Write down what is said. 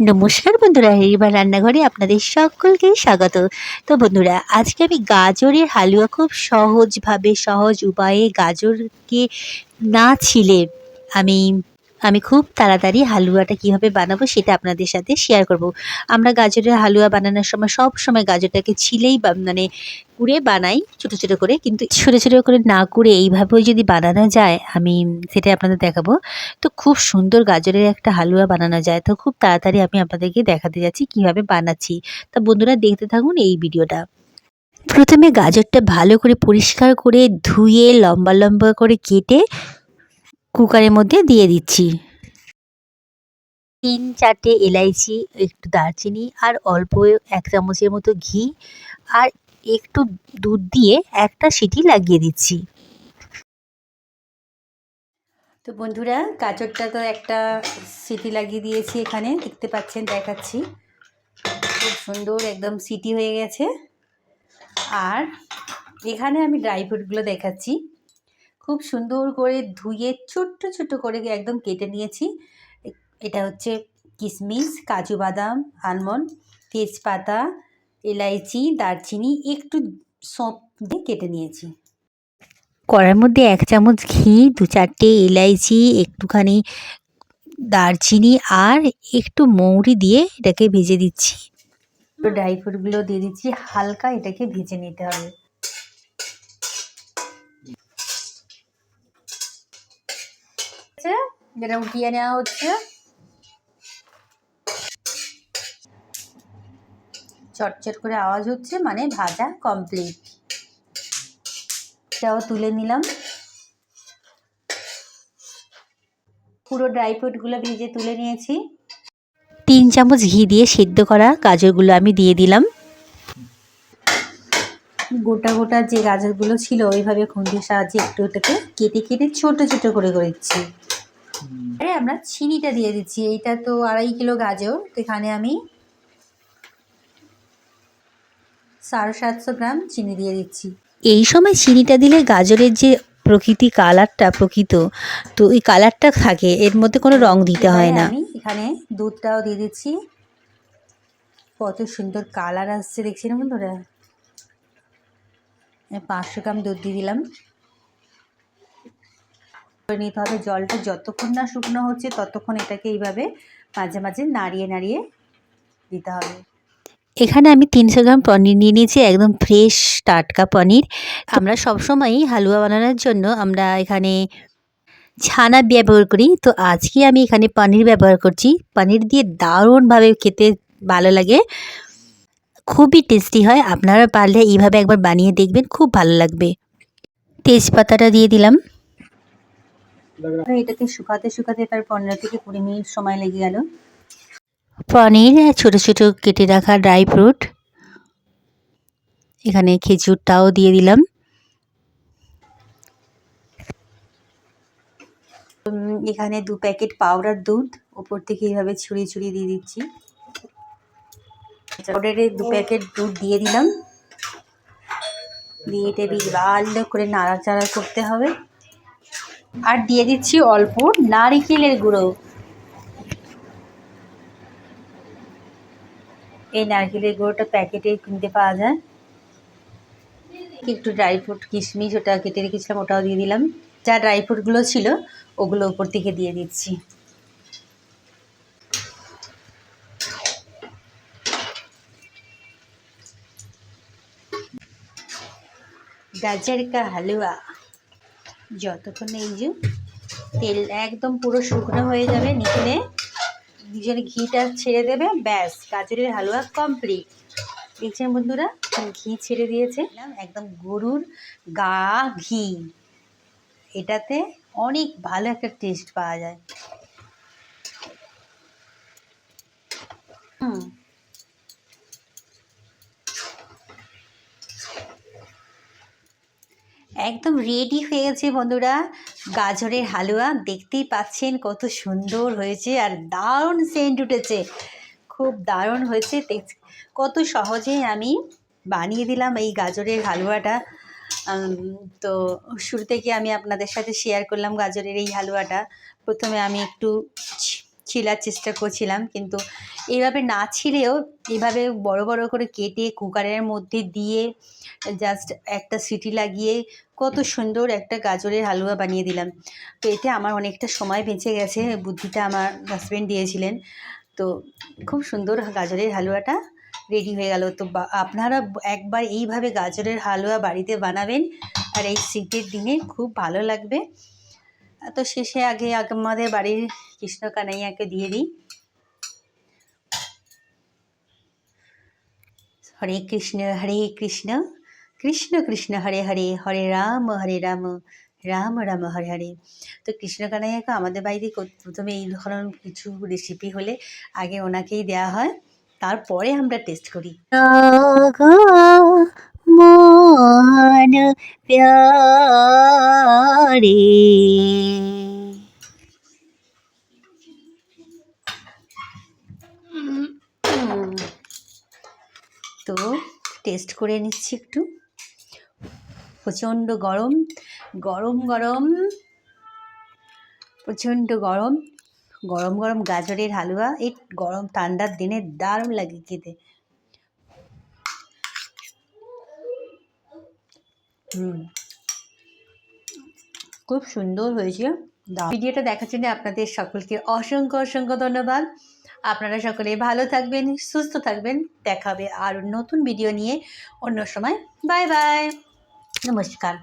নমস্কার বন্ধুরা হেরিবা রান্নাঘরে আপনাদের সকলকে স্বাগত। তো বন্ধুরা, আজকে আমি গাজরের হালুয়া খুব সহজভাবে, সহজ উপায়ে গাজরকে না ছিলে আমি আমি খুব তাড়াতাড়ি হালুয়াটা কীভাবে বানাবো সেটা আপনাদের সাথে শেয়ার করব। আমরা গাজরের হালুয়া বানানোর সময় সব সময় গাজরটাকে ছিলেই মানে কুড়ে বানাই ছোট ছোট করে, কিন্তু ছোট ছোট করে না করে এইভাবেও যদি বানানো যায়, আমি সেটা আপনাদের দেখাবো। তো খুব সুন্দর গাজরের একটা হালুয়া বানানো যায়। তো খুব তাড়াতাড়ি আমি আপনাদেরকে দেখাতে যাচ্ছি কীভাবে বানাচ্ছি। তা বন্ধুরা দেখতে থাকুন এই ভিডিওটা। প্রথমে গাজরটা ভালো করে পরিষ্কার করে ধুয়ে লম্বা লম্বা করে কেটে কুকারের মধ্যে দিয়ে দিচ্ছি। তিন চারটে এলাইচি একটু দারচিনি আর অল্প এক চামচের মতো ঘি আর একটু দুধ দিয়ে একটা সিটি লাগিয়ে দিচ্ছি। তো বন্ধুরা গাজরটা তো একটা সিটি লাগিয়ে দিয়েছি এখানে দেখতে পাচ্ছেন দেখাচ্ছি। খুব সুন্দর একদম সিটি হয়ে গেছে। আর এখানে আমি ড্রাই ফ্রুটগুলো দেখাচ্ছি। খুব সুন্দর করে ধুয়ে ছোট্ট ছোট্ট করে একদম কেটে নিয়েছি। এটা হচ্ছে কিশমিশ কাজু বাদাম আলমন্ড তেজপাতা এলাইচি দারচিনি একটু সঁপ দিয়ে কেটে নিয়েছি। কড়ার মধ্যে এক চামচ ঘি দু চারটে এলাইচি একটুখানি দারচিনি আর একটু মৌরি দিয়ে এটাকে ভেজে দিচ্ছি। ড্রাই ফ্রুটগুলো দিয়ে দিচ্ছি হালকা এটাকে ভেজে নিতে হবে। যেটা উঠিয়ে নেওয়া হচ্ছে। চটচট করে আওয়াজ হচ্ছে মানে ভাজা কমপ্লিট এটাও তুলে নিলাম। পুরো ড্রাই ফ্রুটগুলো ভেজে তুলে নিয়েছি। তিন চামচ ঘি দিয়ে সেদ্ধ করা গাজরগুলো আমি দিয়ে দিলাম। গোটা গোটা যে গাজরগুলো ছিল ওইভাবে খুন্তির সাহায্যে একটু এটাকে কেটে কেটে ছোট ছোট করে করে দিচ্ছি আরে আমরা চিনিটা দিয়ে দিচ্ছি এইটা তো আড়াই কিলো গাজর তো এখানে আমি সাড়ে সাতশো গ্রাম চিনি দিয়ে দিচ্ছি। এই সময় চিনিটা দিলে গাজরের যে প্রকৃতি কালারটা প্রকৃত তো ওই কালারটা থাকে এর মধ্যে কোনো রং দিতে হয় না। আমি এখানে দুধটাও দিয়ে দিচ্ছি। কত সুন্দর কালার আসছে দেখছি না বন্ধুরা পাঁচশো গ্রাম দুধ দিয়ে দিলাম। করে নিতে হবে। জলটা যতক্ষণ না শুকনো হচ্ছে, ততক্ষণ এটাকে এইভাবে মাঝে মাঝে নাড়িয়ে নাড়িয়ে দিতে হবে। এখানে আমি তিনশো গ্রাম পনির নিয়ে নিয়েছি, একদম ফ্রেশ টাটকা পনির। আমরা সবসময়ই হালুয়া বানানোর জন্য আমরা এখানে ছানা ব্যবহার করি। তো আজকে আমি এখানে পনির ব্যবহার করছি। পনির দিয়ে দারুণভাবে খেতে ভালো লাগে। খুবই টেস্টি হয়। আপনারা পারলে এইভাবে একবার বানিয়ে দেখবেন, খুব ভালো লাগবে। তেজপাতাটা দিয়ে দিলাম। এটাকে শুকাতে শুকাতে প্রায় পনেরো থেকে কুড়ি মিনিট সময় লেগে গেল। পনির ছোট ছোট কেটে রাখা ড্রাই ফ্রুট। এখানে খেজুরটাও দিয়ে দিলাম। এখানে দু প্যাকেট পাউডার দুধ ওপর থেকে এইভাবে ছড়িয়ে ছড়িয়ে দিয়ে দিচ্ছি। পাউডারে দু প্যাকেট দুধ দিয়ে দিলাম। দিয়ে এটা বেশ ভালো করে নাড়াচাড়া করতে হবে। আর দিয়ে দিচ্ছি অল্প নারিকেলের গুঁড়ো। এই নারকেলের গুঁড়োটা প্যাকেটে কিনতে পাওয়া যায়। একটু ড্রাই ফ্রুট কিশমিশ ওটা কেটে রেখেছিলাম, ওটাও দিয়ে দিলাম। যা ড্রাই ফ্রুটগুলো ছিল, ওগুলো উপর থেকে দিয়ে দিচ্ছি। গাজর কা হালুয়া। যতক্ষণ এই যে তেল একদম পুরো শুকনো হয়ে যাবে, নিচে নিজের ঘিটা ছেড়ে দেবে, ব্যাস, গাজরের হালুয়া কমপ্লিট দেখছেন বন্ধুরা ঘি ছেড়ে দিয়েছে, একদম গরুর গা ঘি। এটাতে অনেক ভালো একটা টেস্ট পাওয়া যায়। হুম। একদম রেডি হয়ে গেছে বন্ধুরা। গাজরের হালুয়া, দেখতেই পাচ্ছেন কত সুন্দর হয়েছে আর দারুণ সেন্ট উঠেছে। খুব দারুণ হয়েছে। কত সহজেই আমি বানিয়ে দিলাম এই গাজরের হালুয়াটা। তো শুরু থেকে আমি আপনাদের সাথে শেয়ার করলাম গাজরের এই হালুয়াটা। প্রথমে আমি একটু ছিলার চেষ্টা করছিলাম, কিন্তু এইভাবে না ছিলেও এভাবে বড় বড় করে কেটে কুকারের মধ্যে দিয়ে জাস্ট একটা সিটি লাগিয়ে কত সুন্দর একটা গাজরের হালুয়া বানিয়ে দিলাম। তো এতে আমার অনেকটা সময় বেঁচে গেছে, বুদ্ধিটা আমার হাজব্যান্ড দিয়েছিলেন। তো খুব সুন্দর গাজরের হালুয়াটা রেডি হয়ে গেল। তো আপনারা একবার এইভাবে গাজরের হালুয়া বাড়িতে বানাবেন আর এই শীতের দিনে খুব ভালো লাগবে। তো শেষে আগে আমাদের বাড়ির কৃষ্ণ কানাইয়াকে দিয়ে দিই। হরে কৃষ্ণ হরে কৃষ্ণ। কৃষ্ণ কৃষ্ণ হরে হরে হরে রাম হরে রাম রাম রাম হরে হরে। তো কৃষ্ণ কানাইয়াকে আমাদের বাড়িতে প্রথমে এই ধরনের কিছু রেসিপি হলে আগে ওনাকেই দেওয়া হয় তারপরে আমরা টেস্ট করি। মন প্যারে। তো টেস্ট করে নিচ্ছি একটু। প্রচণ্ড গরম গরম গরম, প্রচণ্ড গরম গরম গরম গাজরের হালুয়া, এই গরম ঠান্ডার দিনে দারুণ লাগে খেতে। খুব সুন্দর হয়েছে। ভিডিওটা দেখার জন্য আপনাদের সকলকে অসংখ্য অসংখ্য ধন্যবাদ। আপনারা সকলে ভালো থাকবেন, সুস্থ থাকবেন। দেখাবে আর নতুন ভিডিও নিয়ে অন্য সময়। Bye bye. নমস্কার